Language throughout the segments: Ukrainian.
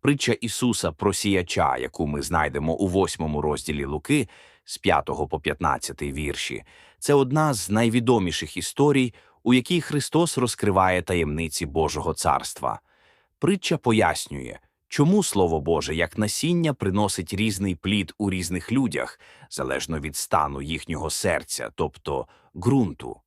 Притча Ісуса про сіяча, яку ми знайдемо у восьмому розділі Луки з 5 по 15 вірші, це одна з найвідоміших історій, у якій Христос розкриває таємниці Божого царства. Притча пояснює, чому Слово Боже як насіння приносить різний плід у різних людях, залежно від стану їхнього серця, тобто ґрунту.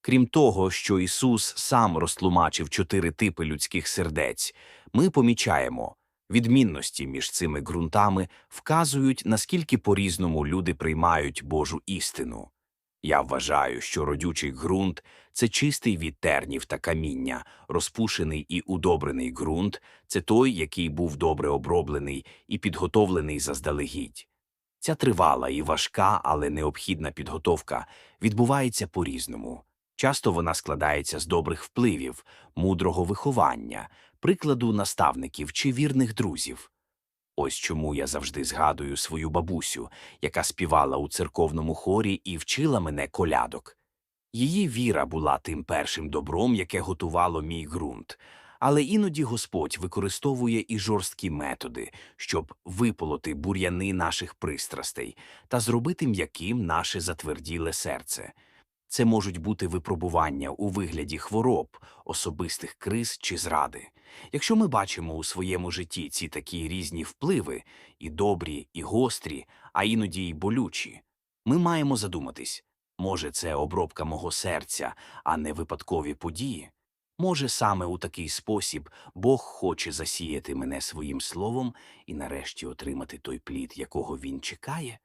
Крім того, що Ісус сам розтлумачив чотири типи людських сердець, ми помічаємо, відмінності між цими ґрунтами вказують, наскільки по-різному люди приймають Божу істину. Я вважаю, що родючий ґрунт – це чистий від тернів та каміння, розпушений і удобрений ґрунт – це той, який був добре оброблений і підготовлений заздалегідь. Ця тривала і важка, але необхідна підготовка відбувається по-різному. Часто вона складається з добрих впливів, мудрого виховання, прикладу наставників чи вірних друзів. Ось чому я завжди згадую свою бабусю, яка співала у церковному хорі і вчила мене колядок. Її віра була тим першим добром, яке готувало мій ґрунт. Але іноді Господь використовує і жорсткі методи, щоб виполоти бур'яни наших пристрастей та зробити м'яким наше затверділе серце. Це можуть бути випробування у вигляді хвороб, особистих криз чи зради. Якщо ми бачимо у своєму житті ці такі різні впливи, і добрі, і гострі, а іноді й болючі, ми маємо задуматись, може, це обробка мого серця, а не випадкові події? Може, саме у такий спосіб Бог хоче засіяти мене своїм словом і нарешті отримати той плід, якого він чекає?